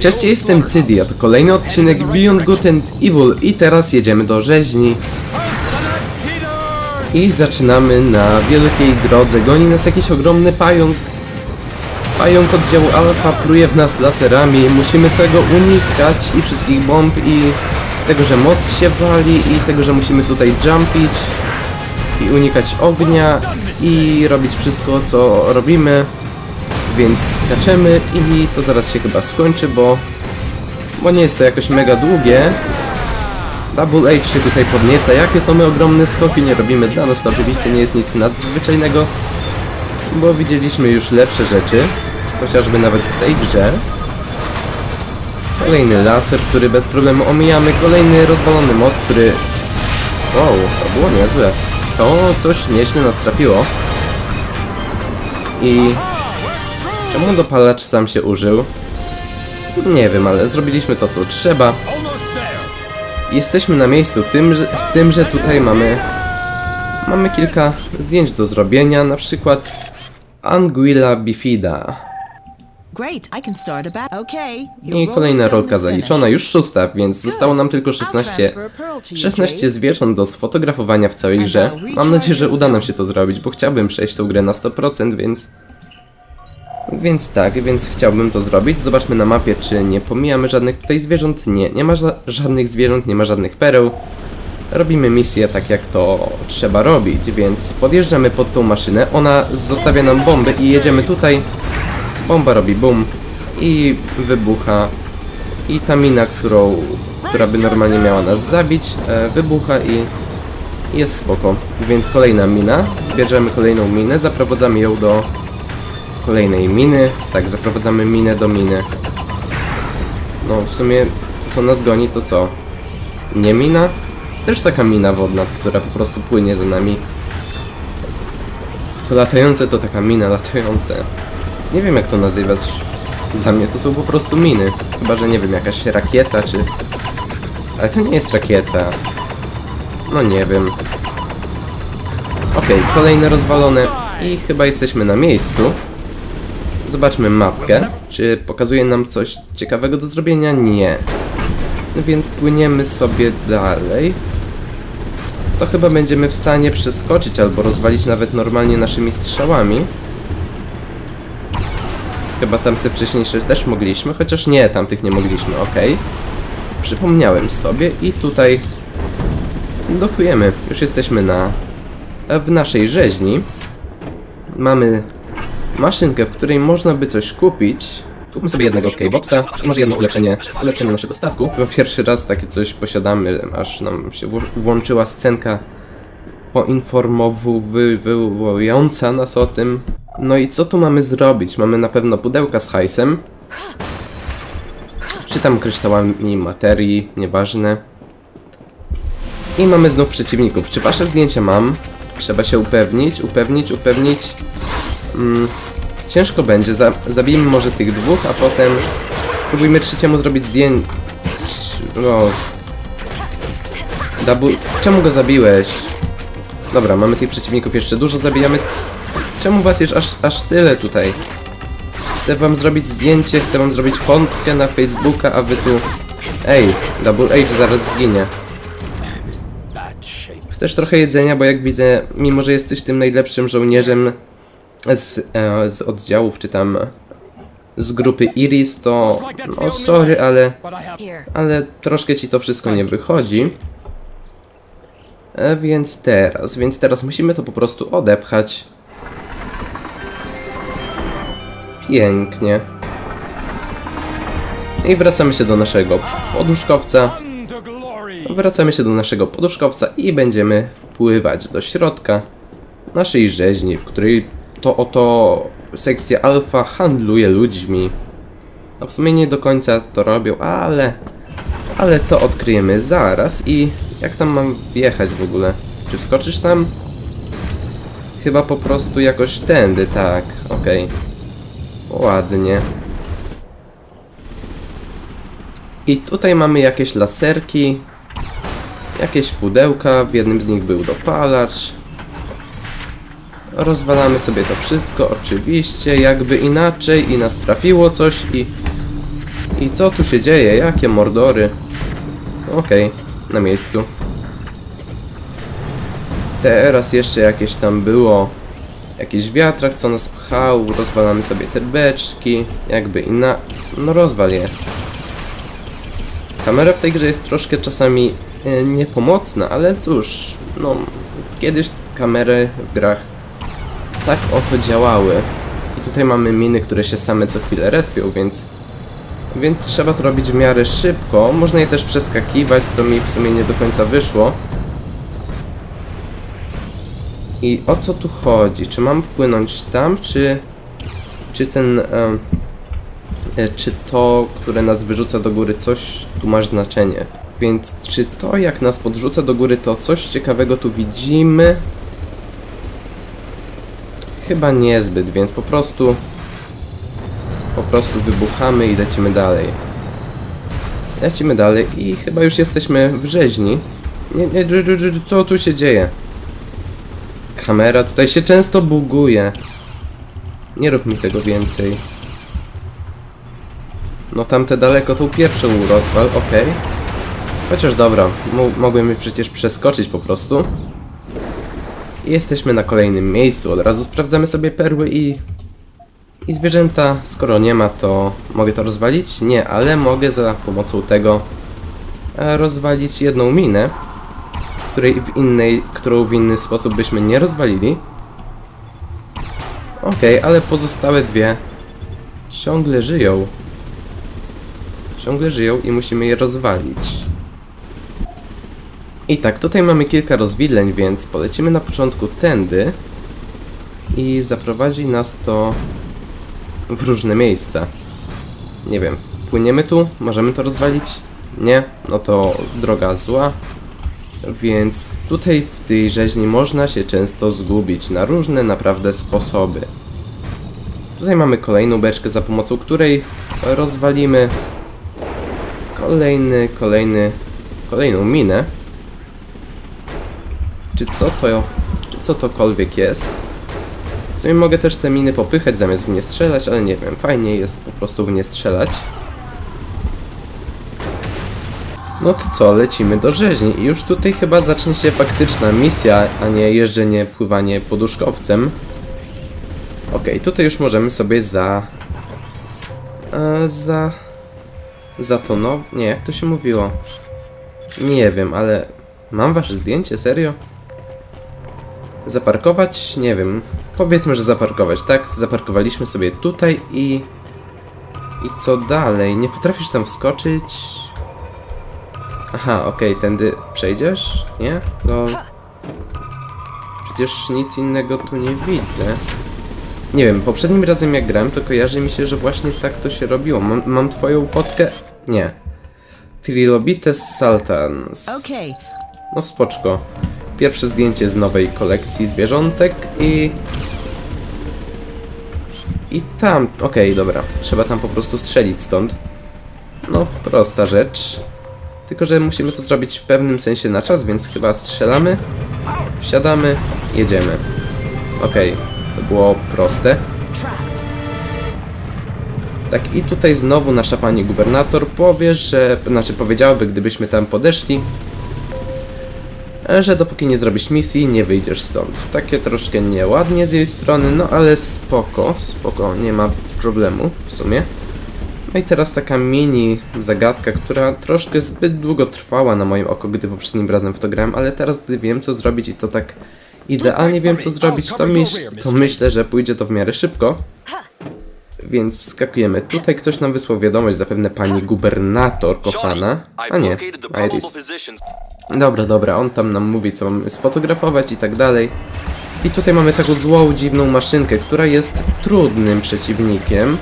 Cześć, jestem Cydia, to kolejny odcinek Beyond Good and Evil i teraz jedziemy do rzeźni. I zaczynamy na wielkiej drodze. Goni nas jakiś ogromny pająk. Pająk oddziału Alfa pruje w nas laserami. Musimy tego unikać i wszystkich bomb i tego, że most się wali i tego, że musimy tutaj jumpić i unikać ognia i robić wszystko, co robimy. Więc skaczemy i to zaraz się chyba skończy, bo, bo nie jest to jakoś mega długie. Double H się tutaj podnieca, jakie to my ogromne skoki nie robimy. Dla nas to oczywiście nie jest nic nadzwyczajnego, bo widzieliśmy już lepsze rzeczy, chociażby nawet w tej grze. Kolejny laser, który bez problemu omijamy, kolejny rozwalony most, który... Wow, to było niezłe. To coś nieźle nas trafiło. I Czemu dopalacz sam się użył? Nie wiem, ale zrobiliśmy to, co trzeba. Jesteśmy na miejscu tym, że, z tym, że tutaj mamy... Mamy kilka zdjęć do zrobienia, na przykład Anguilla bifida. I kolejna rolka zaliczona, już szósta, więc zostało nam tylko 16, 16 zwierząt do sfotografowania w całej grze. Mam nadzieję, że uda nam się to zrobić, bo chciałbym przejść tą grę na 100%, więc... Więc tak, więc chciałbym to zrobić. Zobaczmy na mapie, czy nie pomijamy żadnych tutaj zwierząt. Nie, nie ma ża żadnych zwierząt, nie ma żadnych pereł. Robimy misję tak, jak to trzeba robić, więc podjeżdżamy pod tą maszynę. Ona zostawia nam bombę i jedziemy tutaj. Bomba robi bum i wybucha. I ta mina, którą, która by normalnie miała nas zabić, e, wybucha i jest spoko. Więc kolejna mina. Bierzemy kolejną minę, zaprowadzamy ją do kolejnej miny. Tak, zaprowadzamy minę do miny. No, w sumie to co nas goni, to co? Nie mina? Też taka mina wodna, która po prostu płynie za nami. To latające to taka mina latające. Nie wiem jak to nazywać. Dla mnie to są po prostu miny. Chyba, że nie wiem, jakaś rakieta czy... Ale to nie jest rakieta. No nie wiem. Okej, kolejne rozwalone i chyba jesteśmy na miejscu. Zobaczmy mapkę. Czy pokazuje nam coś ciekawego do zrobienia? Nie. No więc płyniemy sobie dalej. To chyba będziemy w stanie przeskoczyć albo rozwalić nawet normalnie naszymi strzałami. Chyba tamte wcześniejsze też mogliśmy, chociaż nie, tamtych nie mogliśmy, ok. Przypomniałem sobie i tutaj dokujemy. Już jesteśmy na w naszej rzeźni. Mamy maszynkę, w której można by coś kupić. Kupmy sobie jednego K-Boxa, może jedno ulepszenie, ulepszenie naszego statku. Chyba pierwszy raz takie coś posiadamy, aż nam się włączyła scenka poinformowująca nas o tym. No i co tu mamy zrobić? Mamy na pewno pudełka z hajsem. Czy tam kryształami materii, nieważne. I mamy znów przeciwników. Czy wasze zdjęcia mam? Trzeba się upewnić, upewnić, upewnić. Mm, ciężko będzie. Za, zabijmy może tych dwóch, a potem spróbujmy trzeciemu zrobić zdjęcie. No. Dabu... Czemu go zabiłeś? Dobra, mamy tych przeciwników jeszcze dużo, zabijamy. Czemu was jest aż, aż tyle tutaj? Chcę wam zrobić zdjęcie, chcę wam zrobić fontkę na Facebooka, a wy tu... Ej, Double H zaraz zginie. Chcesz trochę jedzenia, bo jak widzę, mimo że jesteś tym najlepszym żołnierzem z, e, z oddziałów, czy tam z grupy Iris, to no sorry, ale, ale troszkę ci to wszystko nie wychodzi. E, więc teraz, więc teraz musimy to po prostu odepchać. Pięknie. I wracamy się do naszego poduszkowca. Wracamy się do naszego poduszkowca i będziemy wpływać do środka naszej rzeźni, w której to oto sekcja alfa handluje ludźmi. No w sumie nie do końca to robią, ale... Ale to odkryjemy zaraz i... Jak tam mam wjechać w ogóle? Czy wskoczysz tam? Chyba po prostu jakoś tędy, tak, okej. Ładnie. I tutaj mamy jakieś laserki, jakieś pudełka, w jednym z nich był dopalacz. Rozwalamy sobie to wszystko, oczywiście, jakby inaczej i nas trafiło coś i... I co tu się dzieje? Jakie mordory? Okej, na miejscu. Teraz jeszcze jakieś tam było jakiś wiatrak, co nas pchał, rozwalamy sobie te beczki, jakby inna... no rozwal je. Kamera w tej grze jest troszkę czasami e, niepomocna, ale cóż, no, kiedyś kamery w grach tak oto działały. I tutaj mamy miny, które się same co chwilę respią, więc... Więc trzeba to robić w miarę szybko. Można je też przeskakiwać, co mi w sumie nie do końca wyszło. I o co tu chodzi? Czy mam wpłynąć tam, czy... Czy ten... e, czy to, które nas wyrzuca do góry, coś tu ma znaczenie? Więc czy to, jak nas podrzuca do góry, to coś ciekawego tu widzimy? Chyba niezbyt, więc po prostu... Po prostu wybuchamy i lecimy dalej. Lecimy dalej i chyba już jesteśmy w rzeźni. Nie, nie, co tu się dzieje? Kamera tutaj się często buguje. Nie rób mi tego więcej. No tamte daleko tą pierwszą rozwal, okej. Chociaż dobra, mo- mogłem je przecież przeskoczyć po prostu. Jesteśmy na kolejnym miejscu. Od razu sprawdzamy sobie perły i... I zwierzęta. Skoro nie ma, to mogę to rozwalić? Nie, ale mogę za pomocą tego e, rozwalić jedną minę, której w innej, którą w inny sposób byśmy nie rozwalili. Okej, ale pozostałe dwie ciągle żyją. Ciągle żyją i musimy je rozwalić. I tak, tutaj mamy kilka rozwidleń, więc polecimy na początku tędy i zaprowadzi nas to w różne miejsca. Nie wiem, wpłyniemy tu? Możemy to rozwalić? Nie? No to droga zła. Więc tutaj w tej rzeźni można się często zgubić na różne naprawdę sposoby. Tutaj mamy kolejną beczkę, za pomocą której rozwalimy kolejny, kolejny, kolejną minę. Czy co to, czy co tokolwiek jest? W sumie mogę też te miny popychać zamiast w nie strzelać, ale nie wiem, fajnie jest po prostu w nie strzelać. No to co, lecimy do rzeźni i już tutaj chyba zacznie się faktyczna misja, a nie jeżdżenie, pływanie poduszkowcem. Okej, tutaj już możemy sobie za... E, za... Za to no... Nie, jak to się mówiło? Nie wiem, ale... Mam wasze zdjęcie? Serio? Zaparkować? Nie wiem. Powiedzmy, że zaparkować, tak? Zaparkowaliśmy sobie tutaj i... I co dalej? Nie potrafisz tam wskoczyć? Aha, okej, tędy przejdziesz? Nie? No... Przecież nic innego tu nie widzę. Nie wiem, poprzednim razem jak grałem, to kojarzy mi się, że właśnie tak to się robiło. Mam, mam twoją fotkę? Nie. Trilobites saltans. Okay. No spoczko. Pierwsze zdjęcie z nowej kolekcji zwierzątek i... I tam... Okej, dobra. Trzeba tam po prostu strzelić stąd. No, prosta rzecz. Tylko, że musimy to zrobić w pewnym sensie na czas, więc chyba strzelamy, wsiadamy, jedziemy. Okej, to było proste. Tak, i tutaj znowu nasza pani gubernator powie, że... Znaczy powiedziałaby, gdybyśmy tam podeszli, że dopóki nie zrobisz misji, nie wyjdziesz stąd. Takie troszkę nieładnie z jej strony, no ale spoko, spoko, nie ma problemu w sumie. No i teraz taka mini zagadka, która troszkę zbyt długo trwała na moim oko, gdy poprzednim razem w to grałem, ale teraz gdy wiem co zrobić i to tak idealnie wiem co zrobić, to, myśl, to myślę, że pójdzie to w miarę szybko. Więc wskakujemy. Tutaj ktoś nam wysłał wiadomość, zapewne pani gubernator kochana. A nie, Iris. Dobra, dobra, on tam nam mówi, co mamy sfotografować i tak dalej. I tutaj mamy taką złą, dziwną maszynkę, która jest trudnym przeciwnikiem.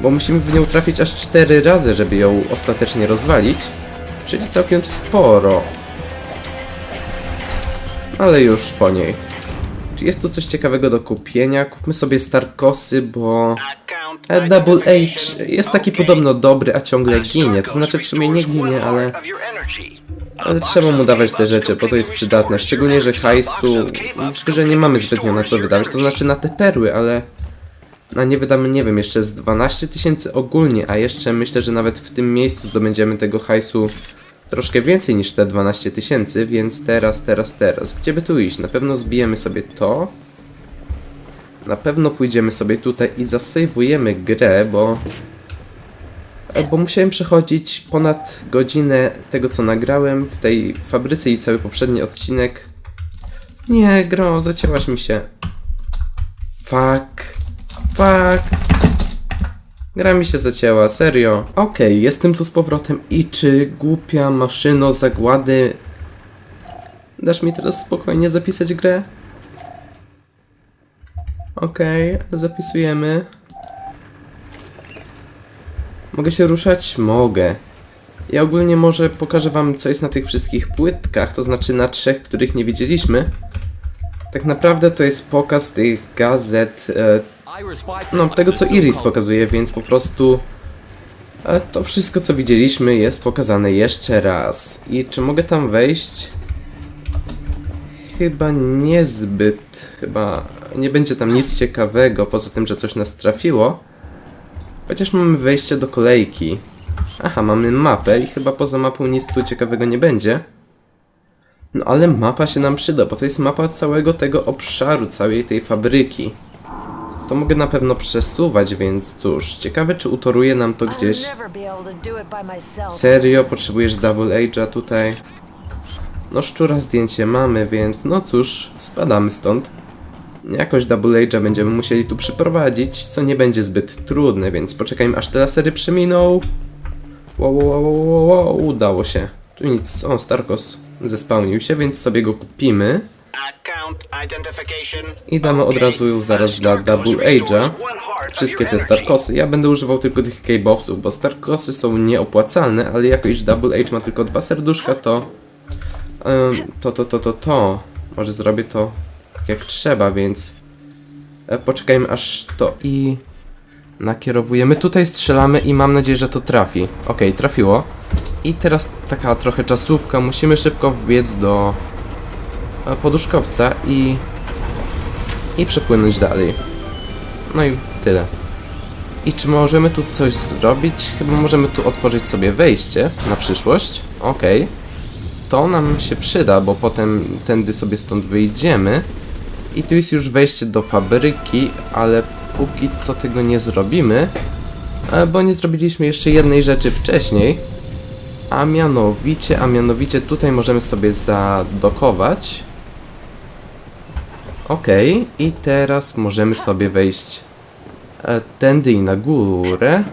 Bo musimy w nią trafić aż 4 razy, żeby ją ostatecznie rozwalić. Czyli całkiem sporo. Ale już po niej. Czy jest tu coś ciekawego do kupienia? Kupmy sobie Starkosy, bo... Double H jest taki podobno dobry, a ciągle ginie. To znaczy w sumie nie ginie, ale... Ale trzeba mu dawać te rzeczy, bo to jest przydatne. Szczególnie, że hajsu, że nie mamy zbytnio na co wydawać. To znaczy na te perły, ale... a nie wydamy, nie wiem, jeszcze z 12 tysięcy ogólnie, a jeszcze myślę, że nawet w tym miejscu zdobędziemy tego hajsu troszkę więcej niż te 12 tysięcy, więc teraz, teraz, teraz. Gdzie by tu iść? Na pewno zbijemy sobie to. Na pewno pójdziemy sobie tutaj i zasejwujemy grę, bo... Bo musiałem przechodzić ponad godzinę tego, co nagrałem w tej fabryce i cały poprzedni odcinek. Nie, gro, zacięłaś mi się. Fuck. Fuck. Gra mi się zacięła, serio. Okej, jestem tu z powrotem i czy głupia maszyno zagłady... Dasz mi teraz spokojnie zapisać grę? Okej, zapisujemy. Mogę się ruszać? Mogę. Ja ogólnie może pokażę wam, co jest na tych wszystkich płytkach, to znaczy na trzech, których nie widzieliśmy. Tak naprawdę to jest pokaz tych gazet, e, no tego co Iris pokazuje, więc po prostu e, to wszystko co widzieliśmy jest pokazane jeszcze raz. I czy mogę tam wejść? Chyba niezbyt, chyba nie będzie tam nic ciekawego, poza tym, że coś nas trafiło. Chociaż mamy wejście do kolejki. Aha, mamy mapę i chyba poza mapą nic tu ciekawego nie będzie. No ale mapa się nam przyda, bo to jest mapa całego tego obszaru, całej tej fabryki. To mogę na pewno przesuwać, więc cóż, ciekawe czy utoruje nam to gdzieś. Serio, potrzebujesz Double Age'a tutaj? No szczura zdjęcie mamy, więc no cóż, spadamy stąd. Jakoś Double Age'a będziemy musieli tu przyprowadzić, co nie będzie zbyt trudne, więc poczekajmy aż te lasery przeminą. Wow, wow, wow, wow, wow, udało się. Tu nic, o, Starkos zespałnił się, więc sobie go kupimy. I damy od razu zaraz dla Double Age'a wszystkie te Starkosy. Ja będę używał tylko tych K-Boxów, bo Starkosy są nieopłacalne, ale jako iż Double Age ma tylko dwa serduszka, to... to, to, to, to, to... Może zrobię to tak jak trzeba, więc... e, Poczekajmy aż to i... Nakierowujemy. Tutaj strzelamy i mam nadzieję, że to trafi. Okej, trafiło. I teraz taka trochę czasówka. Musimy szybko wbiec do poduszkowca i i przepłynąć dalej. No i tyle. I czy możemy tu coś zrobić? Chyba możemy tu otworzyć sobie wejście na przyszłość. Okej. To nam się przyda, bo potem tędy sobie stąd wyjdziemy. I tu jest już wejście do fabryki, ale póki co tego nie zrobimy, e, bo nie zrobiliśmy jeszcze jednej rzeczy wcześniej. A mianowicie, a mianowicie tutaj możemy sobie zadokować. Okej, i teraz możemy sobie wejść e, tędy i na górę.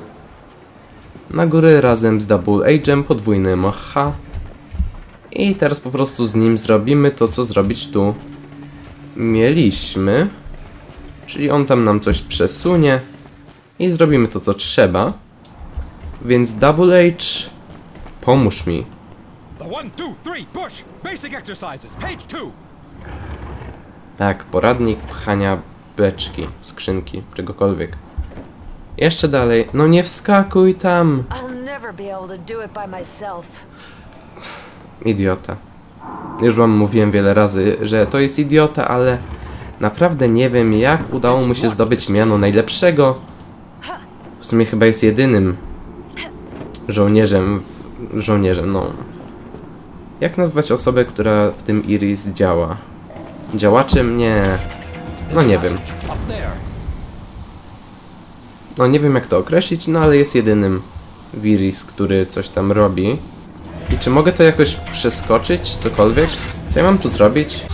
Na górę razem z Double Age'em, podwójnym H. I teraz po prostu z nim zrobimy to, co zrobić tu mieliśmy. Czyli on tam nam coś przesunie i zrobimy to, co trzeba. Więc Double H, pomóż mi. One, two, three, push! Basic exercises, page! Tak, poradnik pchania beczki, skrzynki, czegokolwiek. Jeszcze dalej. No nie wskakuj tam! Idiota. Już wam mówiłem wiele razy, że to jest idiota, ale naprawdę nie wiem, jak udało mu się zdobyć miano najlepszego. W sumie chyba jest jedynym żołnierzem w... żołnierzem, no. Jak nazwać osobę, która w tym Iris działa? Działaczem? Nie. No nie wiem. No nie wiem jak to określić, no ale jest jedynym Viris, który coś tam robi. I czy mogę to jakoś przeskoczyć, cokolwiek? Co ja mam tu zrobić?